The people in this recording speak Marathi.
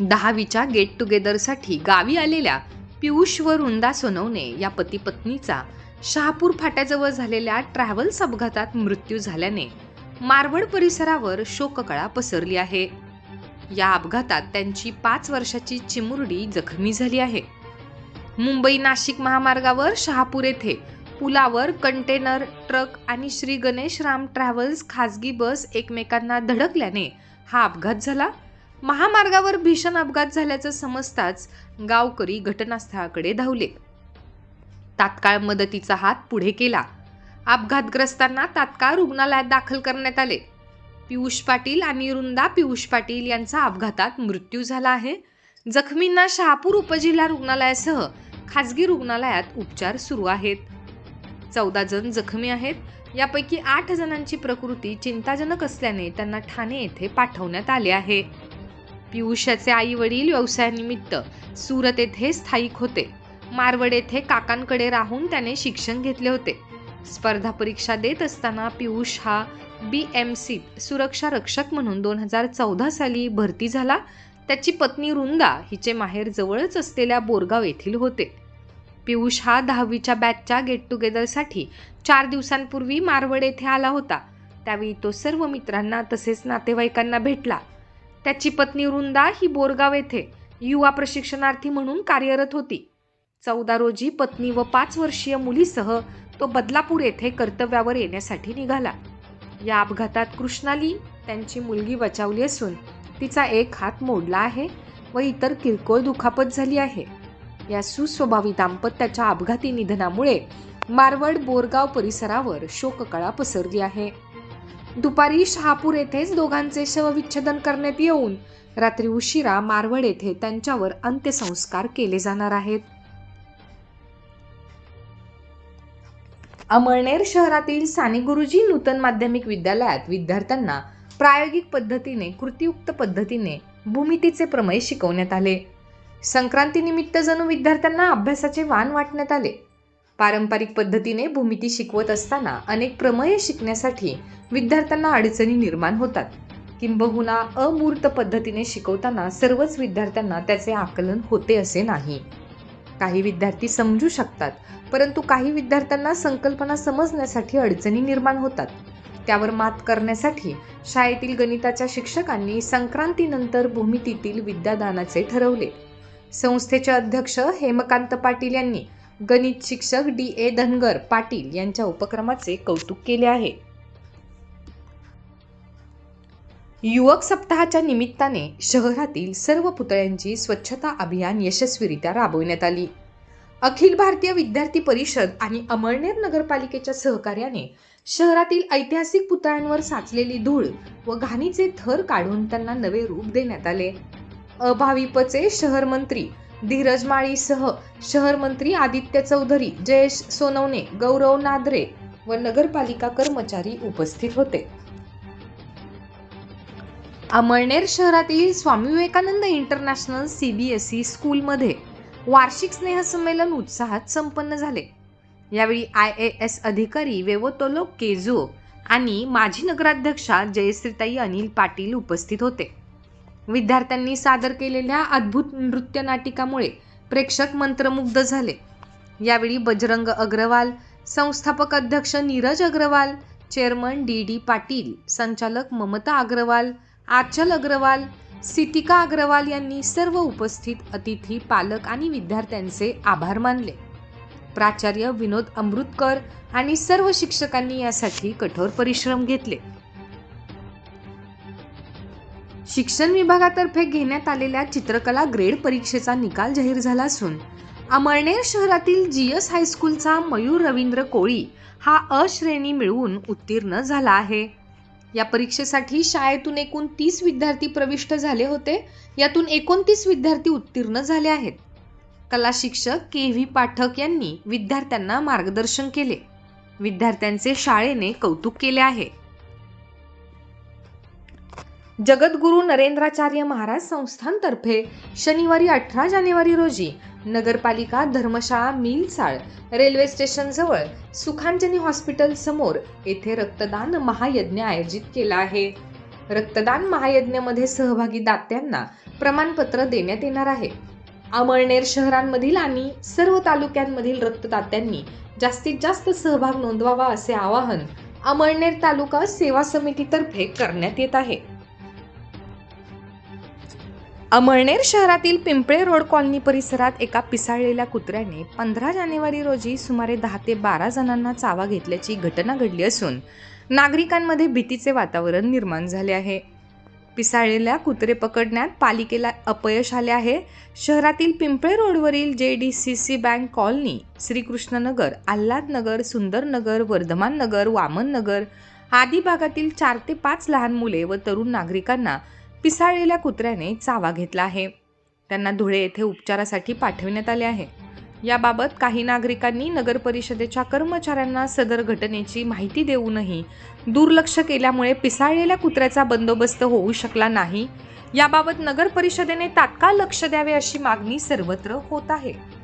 दहावीच्या गेट टुगेदरसाठी गावी आलेल्या पियुष व रुंदा सोनवणे या पती पत्नीचा शहापूर फाट्याजवळ झालेल्या ट्रॅव्हल्स अपघातात मृत्यू झाल्याने मारवड परिसरावर शोककळा पसरली आहे. या अपघातात त्यांची पाच वर्षाची चिमुरडी जखमी झाली आहे. मुंबई नाशिक महामार्गावर शहापूर येथे पुलावर कंटेनर ट्रक आणि श्री गणेश राम ट्रॅव्हल्स खासगी बस एकमेकांना धडकल्याने हा अपघात झाला. महामार्गावर भीषण अपघात झाल्याचं समजताच गावकरी घटनास्थळाकडे धावले. तात्काळ मदतीचा हात पुढे केला. अपघातग्रस्तांना तात्काळ रुग्णालयात दाखल करण्यात आले. पियुष पाटील आणि रुंदा पियुष पाटील यांचा अपघातात मृत्यू झाला आहे. जखमींना शहापूर उपजिल्हा रुग्णालयासह खासगी रुग्णालयात उपचार सुरू आहेत. चौदा जण जखमी आहेत. यापैकी आठ जणांची प्रकृती चिंताजनक असल्याने त्यांना ठाणे येथे पाठवण्यात आले आहे. पियुषाचे आई वडील व्यवसायानिमित्त सुरत येथे स्थायिक होते. मारवड येथे काकांकडे राहून त्याने शिक्षण घेतले होते. स्पर्धा परीक्षा देत असताना पियुष हा बी एम सीत सुरक्षा रक्षक म्हणून दोन हजार चौदा साली भरती झाला. त्याची पत्नी रुंदा हिचे माहेर जवळच असलेल्या बोरगाव येथील होते. पियुष हा दहावीच्या बॅचच्या गेट टुगेदरसाठी चार दिवसांपूर्वी मारवड येथे आला होता. त्यावेळी तो सर्व मित्रांना तसेच नातेवाईकांना भेटला. त्याची पत्नी वृंदा ही बोरगाव येथे युवा प्रशिक्षणार्थी म्हणून कार्यरत होती. चौदा रोजी पत्नी व पाच वर्षीय मुलीसह तो बदलापूर येथे कर्तव्यावर येण्यासाठी निघाला. या अपघातात कृष्णाली त्यांची मुलगी बचावली असून तिचा एक हात मोडला आहे व इतर किरकोळ दुखापत झाली आहे. या सुस्वभावी दाम्पत्याच्या अपघाती निधनामुळे मारवड बोरगाव परिसरावर शोककळा पसरली आहे. दुपारी शहापूर येथेच दोघांचे शवविच्छेदन करण्यात येऊन रात्री उशिरा मारवड येथे त्यांच्यावर अंत्यसंस्कार केले जाणार आहेत. अमळनेर शहरातील साने गुरुजी नूतन माध्यमिक विद्यालयात विद्यार्थ्यांना प्रायोगिक पद्धतीने कृतीयुक्त पद्धतीने भूमितीचे प्रमेय शिकवण्यात आले. संक्रांतीनिमित्त जणू विद्यार्थ्यांना अभ्यासाचे वाण वाटण्यात आले. पारंपरिक पद्धतीने भूमिती शिकवत असताना अनेक प्रमेय शिकण्यासाठी विद्यार्थ्यांना अडचणी निर्माण होतात. किंबहुना अमूर्त पद्धतीने शिकवताना सर्वच विद्यार्थ्यांना त्याचे आकलन होते असे नाही. काही विद्यार्थी समजू शकतात परंतु काही विद्यार्थ्यांना संकल्पना समजण्यासाठी अडचणी निर्माण होतात. त्यावर मात करण्यासाठी शाळेतील गणिताच्या शिक्षकांनी संक्रांतीनंतर भूमितीतील विद्यादानाचे ठरवले. संस्थेचे अध्यक्ष हेमकांत पाटील यांनी गणित शिक्षक डी ए धनगर पाटील यांच्या उपक्रमाचे कौतुक केले आहे. युवक सप्ताहाच्या निमित्ताने शहरातील सर्व पुतळ्यांची स्वच्छता अभियान यशस्वीरित्या राबविण्यात आली. अखिल भारतीय विद्यार्थी परिषद आणि अमळनेर नगरपालिकेच्या सहकार्याने शहरातील ऐतिहासिक पुतळ्यांवर साचलेली धूळ व घाणीचे थर काढून त्यांना नवे रूप देण्यात आले. अभाविपचे शहर मंत्री धीरज माळीसह शहर मंत्री आदित्य चौधरी जयेश सोनवणे गौरव नादरे व नगरपालिका कर्मचारी उपस्थित होते. अमळनेर शहरातील स्वामी विवेकानंद इंटरनॅशनल सीबीएसई स्कूलमध्ये वार्षिक स्नेहसंमेलन उत्साहात संपन्न झाले. यावेळी आय ए एस अधिकारी वेवोतोलो केजो आणि माजी नगराध्यक्षा जयश्रीताई अनिल पाटील उपस्थित होते. विद्यार्थ्यांनी सादर केलेल्या अद्भुत नृत्य नाटिकामुळे प्रेक्षक मंत्रमुग्ध झाले. यावेळी बजरंग अग्रवाल संस्थापक अध्यक्ष Neeraj Agarwal chairman D D Patil संचालक ममता अग्रवाल आचल अग्रवाल सितिका अग्रवाल यांनी सर्व उपस्थित अतिथी पालक आणि विद्यार्थ्यांचे आभार मानले. प्राचार्य विनोद अमृतकर आणि सर्व शिक्षकांनी यासाठी कठोर परिश्रम घेतले. शिक्षण विभागातर्फे घेण्यात आलेल्या चित्रकला ग्रेड परीक्षेचा निकाल जाहीर झाला असून अमळनेर शहरातील जी एस हायस्कूलचा मयूर रवींद्र कोळी हा अश्रेणी मिळवून उत्तीर्ण झाला आहे. या परीक्षेसाठी शाळेतून एकूण तीस विद्यार्थी प्रविष्ट झाले होते. यातून एकोणतीस विद्यार्थी उत्तीर्ण झाले आहेत. कला शिक्षक के व्ही पाठक यांनी विद्यार्थ्यांना मार्गदर्शन केले. विद्यार्थ्यांचे शाळेने कौतुक केले आहे. जगद्गुरू नरेंद्राचार्य महाराज संस्थांतर्फे शनिवारी अठरा जानेवारी रोजी नगरपालिका धर्मशाळा मिलचाळ रेल्वे स्टेशनजवळ सुखांजनी हॉस्पिटल समोर येथे रक्तदान महायज्ञ आयोजित केला आहे. रक्तदान महायज्ञमध्ये सहभागी दात्यांना प्रमाणपत्र देण्यात येणार आहे. अमळनेर शहरांमधील आणि सर्व तालुक्यांमधील रक्तदात्यांनी जास्तीत जास्त सहभाग नोंदवावा असे आवाहन अमळनेर तालुका सेवा समितीतर्फे करण्यात येत आहे. अमळनेर शहरातील पिंपळे रोड कॉलनी परिसरात एका पिसाळलेल्या कुत्र्याने पंधरा जानेवारी रोजी सुमारे दहा ते बारा जणांना चावा घेतल्याची घटना घडली असून नागरिकांमध्ये भीतीचे वातावरण निर्माण झाले आहे. पिसाळलेल्या कुत्रे पकडण्यात पालिकेला अपयश आले आहे. शहरातील पिंपळे रोडवरील J D C C bank colony Shrikrishnanagar Alhadnagar Sundarnagar Vardhaman Nagar Waman Nagar आदी भागातील चार ते पाच लहान मुले व तरुण नागरिकांना पिसाळलेल्या कुत्र्याने चावा घेतला आहे. त्यांना धुळे येथे उपचारासाठी पाठविण्यात आले आहे. याबाबत काही नागरिकांनी नगर परिषदेच्या कर्मचाऱ्यांना सदर घटनेची माहिती देऊनही दुर्लक्ष केल्यामुळे पिसाळलेल्या कुत्र्याचा बंदोबस्त होऊ शकला नाही. याबाबत नगर परिषदेने तात्काळ लक्ष द्यावे अशी मागणी सर्वत्र होत आहे.